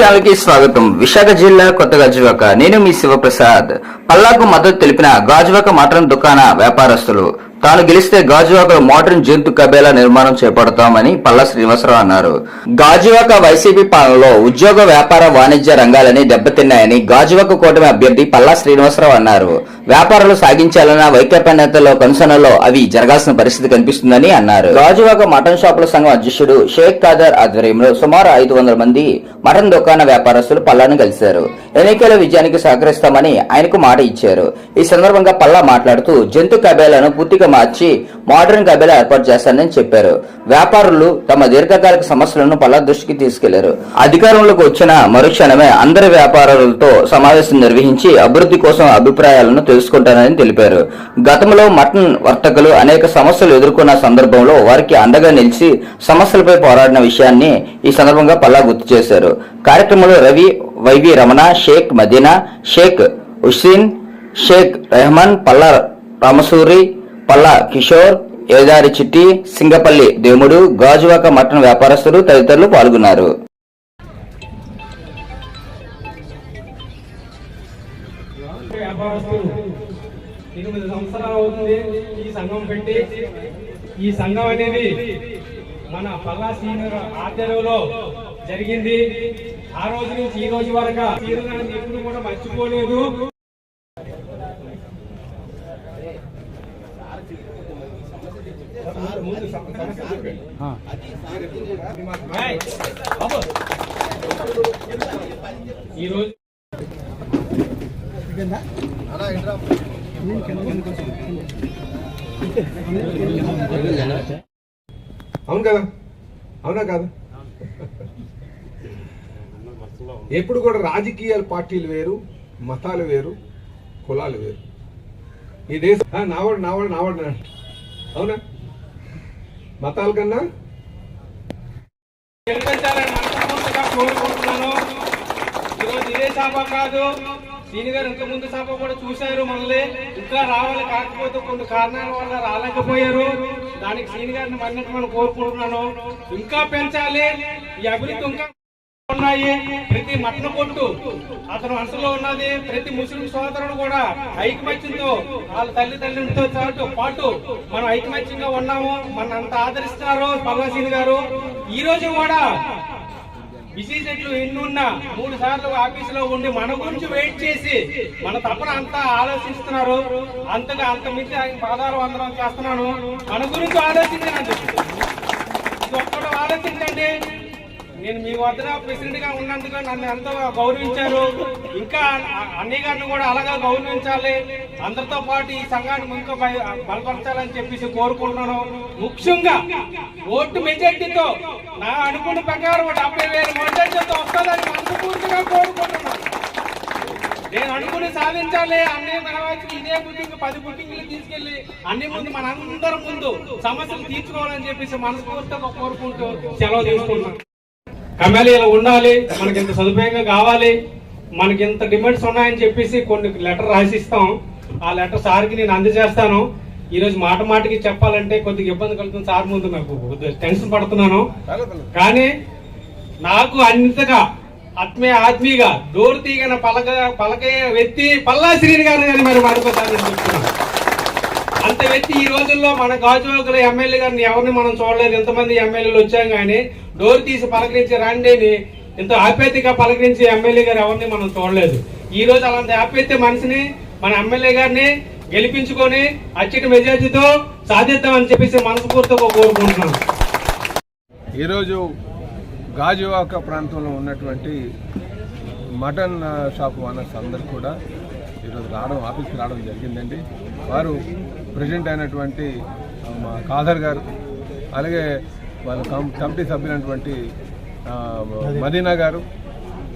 Channel స్వాగతం. విశాఖ జిల్లా కొత్తగా గాజువాక నేను మీ శివప్రసాద్. పల్లాకు మద్దతు తెలిపిన గాజువాక మటన్ దుకాణ వ్యాపారస్తులు. తాను గెలిస్తే గాజువాకలో మోడర్న్ జంతు కబేలా నిర్మాణం చేపడతామని పల్లా శ్రీనివాసరావు అన్నారు. గాజువాక వైసీపీ పాలనలో ఉద్యోగ వ్యాపార వాణిజ్య రంగాలని దెబ్బతిన్నాయని గాజువాక కూటమి అభ్యర్థి పల్లా శ్రీనివాసరావు అన్నారు. వ్యాపారాలు సాగించాలన్న వైకాపా నేతల కనుసనలో అవి జరగాల్సిన పరిస్థితి కనిపిస్తుందని అన్నారు. గాజువాక మటన్ షాపుల సంఘం అధ్యక్షుడు షేక్ ఖాదర్ ఆధ్వర్యంలో సుమారు ఐదు వందల మంది మటన్ దుకాణ వ్యాపారస్తులు పల్లాను కలిశారు ఎన్నికల విజయానికి సహకరిస్తామని ఆయనకు మాట ఇచ్చారు. ఈ సందర్భంగా పల్లా మాట్లాడుతూ జంతు కబేలాను పూర్తిగా మార్చి మోడర్న్ కబేలా ఏర్పాటు చేస్తానని చెప్పారు. వ్యాపారులు తమ దీర్ఘకాలిక సమస్యలను పల్లా దృష్టికి తీసుకెళ్ళారు. అధికారంలోకి వచ్చిన మరుక్షణమే అందరి వ్యాపారులతో సమావేశం నిర్వహించి అభివృద్ధి కోసం అభిప్రాయాలను తెలుసుకుంటానని తెలిపారు. గతంలో మటన్ వర్తకులు అనేక సమస్యలు ఎదుర్కొన్న సందర్భంలో వారికి అండగా నిలిచి సమస్యలపై పోరాడిన విషయాన్ని ఈ సందర్భంగా పల్లా గుర్తు చేశారు. కార్యక్రమంలో రవి వైవి రమణ షేక్ మదీనా షేక్ హుస్సేన్ షేక్ రెహమాన్ పల్లా రామసూరి పల్లా కిషోర్ ఏదారి చిట్టి సింగపల్లి దేముడు గాజువాక మటన్ వ్యాపారస్తులు తదితరులు పాల్గొన్నారు. ఎనిమిది సంవత్సరాలు అవుతుంది ఈ సంఘం పెట్టి. ఈ సంఘం అనేది మన పల్లా సీనియర్ ఆధ్వర్యంలో జరిగింది. ఆ రోజు నుంచి ఈ రోజు వరకు ఎప్పుడు కూడా మర్చిపోలేదు. ఈరోజు సమస్య చెప్పండి. హాయ్. బాబు. ఈ రోజు అవును కదా? అవునా కాదు? ఎప్పుడు కూడా రాజకీయ పార్టీలు వేరు మతాలు వేరు కులాలు వేరు. ఈ దేశం నావాడు నావాడు నావాడు అవునా? మతాల కన్నా? ఈరోజు ఇదే సభ కాదు. దీని గారు ఇంత ముందు సభ కూడా చూశారు మనల్ని. ఇంకా రావాలి కాకపోతే కొన్ని కారణాల వల్ల రాలేకపోయారు. దానికి సీని గారిని మన్నట్టు మనం కోరుకుంటున్నాను. ఇంకా పెంచాలి. ఈ అభివృద్ధి ఇంకా ఉన్నాయి. ప్రతి మటన కొట్టు అతను మనసులో ఉన్నది. ప్రతి ముస్లిం సోదరుడు కూడా ఐకమత్యంతో వాళ్ళ తల్లిదండ్రులతో చాటు పాటు మనం ఐకమత్యంగా ఉన్నాము. మన అంత ఆదరిస్తున్నారు పల్లాసీని గారు. ఈ రోజు కూడా బిజీ సెట్లు ఎన్ని ఉన్నా మూడు సార్లు ఆఫీసులో ఉండి మన గురించి వెయిట్ చేసి మన తప్పన అంతా ఆలోచిస్తున్నారు. అంతగా అంత మించి ఆయన పాదాలు వందనం చేస్తున్నాను. మన గురించి ఆలోచించండి. ఒక్కడు ఆలోచించండి. నేను మీ వద్ద ప్రెసిడెంట్గా ఉన్నందుకు నన్ను ఎంతో గౌరవించారు. ఇంకా అన్ని గారిని కూడా అలాగా గౌరవించాలి. అందరితో పాటు ఈ సంఘాన్ని ఇంకా బలపరచాలని చెప్పేసి కోరుకుంటున్నాను. ముఖ్యంగా ఓటు మెజార్టీతో నా అనుకున్న ప్రకారం డెబ్బై వేల మెజార్టీతో వస్తుందని మనస్ఫూర్తిగా కోరుకుంటున్నాను. నేను అనుకుని సాధించాలి. అన్ని తర్వాత ఇదే బుకింగ్ పది బుకింగ్లు తీసుకెళ్ళి అన్ని ముందు మన అందరం ముందు సమస్యలు తీర్చుకోవాలని చెప్పేసి మనస్ఫూర్తిగా కోరుకుంటూ సెలవు తీసుకుంటున్నాను. కమేలియాలు ఉండాలి మనకి ఇంత సదుపాయంగా కావాలి మనకి ఇంత డిమాండ్స్ ఉన్నాయని చెప్పేసి కొన్ని లెటర్ రాసిస్తాం. ఆ లెటర్ సార్కి నేను అందజేస్తాను. ఈరోజు మాట మాటకి చెప్పాలంటే కొద్దిగా ఇబ్బంది కలుగుతుంది సార్ ముందు నాకు కొద్దిగా టెన్షన్ పడుతున్నాను. కానీ నాకు అంతగా ఆత్మీయ ఆత్మీయగా డోర్ తీగన పలక పలకే వ్యక్తి పల్లా శ్రీని గారు మరి మాట్లాడతానని చెప్తున్నాను. అంత వ్యక్తి ఈ రోజుల్లో మన గాజువాకల ఎమ్మెల్యే గారిని ఎవరిని మనం చూడలేదు. ఎంతమంది ఎమ్మెల్యేలు వచ్చాం కానీ డోర్ తీసి పలకరించి రండి ఇంత ఆప్యాయతగా పలకరించి ఎమ్మెల్యే గారు ఎవరిని మనం చూడలేదు. ఈ రోజు అలాంటి ఆప్యాయత మనిషిని మన ఎమ్మెల్యే గారిని గెలిపించుకొని అచ్చటి మెజార్టీతో సాధిద్దామని చెప్పేసి మనస్ఫూర్తిగా కోరుకుంటున్నాను. ఈరోజు గాజువాక ప్రాంతంలో ఉన్నటువంటి మటన్ షాప్ ఓనర్స్ అందరు కూడా ఈరోజు రావడం ఆఫీస్కి రావడం జరిగిందండి. వారు ప్రెసిడెంట్ అయినటువంటి మా ఖాదర్ గారు అలాగే వాళ్ళ కం- కమిటీ సభ్యులైనటువంటి మదీనా గారు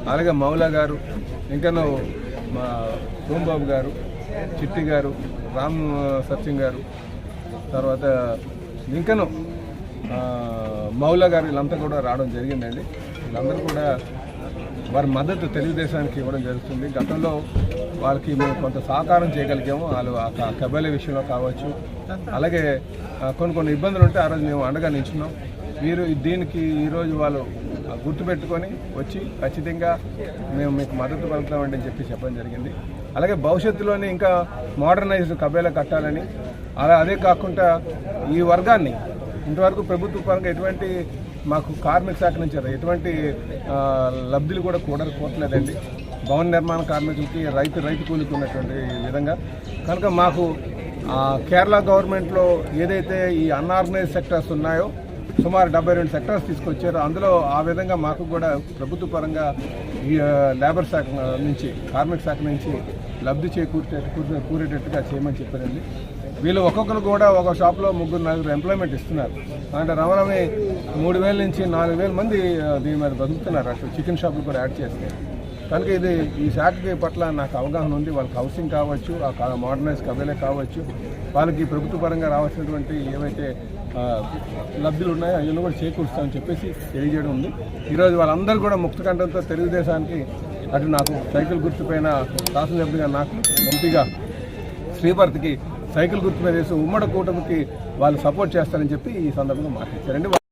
అలాగే మౌలా గారు ఇంకనో మా సోంబాబు గారు చిట్టి గారు రామ్ సత్యం గారు తర్వాత ఇంకను మౌలా గారు వీళ్ళంతా కూడా రావడం జరిగిందండి. వీళ్ళందరూ కూడా వారి మద్దతు తెలుగుదేశానికి ఇవ్వడం జరుగుతుంది. గతంలో వాళ్ళకి మేము కొంత సహకారం చేయగలిగాము. వాళ్ళు ఆ క- విషయంలో కావచ్చు. అలాగే కొన్ని కొన్ని ఇబ్బందులు ఉంటే ఆ రోజు మేము అండగా నించున్నాం వీరు దీనికి ఈరోజు వాళ్ళు గుర్తుపెట్టుకొని వచ్చి ఖచ్చితంగా మేము మీకు మద్దతు పలుకుతామండి అని చెప్పి చెప్పడం జరిగింది. అలాగే భవిష్యత్తులోనే ఇంకా మోడర్నైజ్డ్ కబేలా కట్టాలని. అలా అదే కాకుండా ఈ వర్గాన్ని ఇంతవరకు ప్రభుత్వ పరంగా ఎటువంటి మాకు కార్మిక శాఖ నుంచి ఎటువంటి లబ్ధులు కూడా కూడా భవన నిర్మాణ కార్మికులకి రైతు రైతు కూలికున్నటువంటి విధంగా. కనుక మాకు కేరళ గవర్నమెంట్లో ఏదైతే ఈ అన్ఆర్గనైజ్ సెక్టర్స్ ఉన్నాయో సుమారు డెబ్బై రెండు సెక్టర్స్ తీసుకొచ్చారు. అందులో ఆ విధంగా మాకు కూడా ప్రభుత్వ పరంగా ఈ లేబర్ శాఖ నుంచి కార్మిక శాఖ నుంచి లబ్ధి చేకూర్చే కూరేటట్టుగా చేయమని చెప్పారండి. వీళ్ళు ఒక్కొక్కరు కూడా ఒక షాప్లో ముగ్గురు నలుగురు ఎంప్లాయ్మెంట్ ఇస్తున్నారు. అంటే రమరమే మూడు వేల నుంచి నాలుగు వేల మంది దీని మీద బతుకుతున్నారు. అసలు చికెన్ షాపులు కూడా యాడ్ చేస్తే. కనుక ఇది ఈ శాఖకి పట్ల నాకు అవగాహన ఉంది. వాళ్ళకి హౌసింగ్ కావచ్చు ఆ మోడర్నైజ్ కబేలే కావచ్చు. వాళ్ళకి ప్రభుత్వ పరంగా రావాల్సినటువంటి ఏవైతే లబ్ధులు ఉన్నాయో అవన్నీ కూడా చేకూరుస్తామని చెప్పేసి తెలియజేయడం ఉంది. ఈరోజు వాళ్ళందరూ కూడా ముక్తకంఠంతో తెలుగుదేశానికి అటు నాకు సైకిల్ గుర్తుపైన శాసనసభ్యుడిగా నాకు ఎంపీగా శ్రీభర్త్కి సైకిల్ గుర్తు మీద వేసి ఉమ్మడి కూటమికి వాళ్ళు సపోర్ట్ చేస్తారని చెప్పి ఈ సందర్భంగా మాట్లాడారండి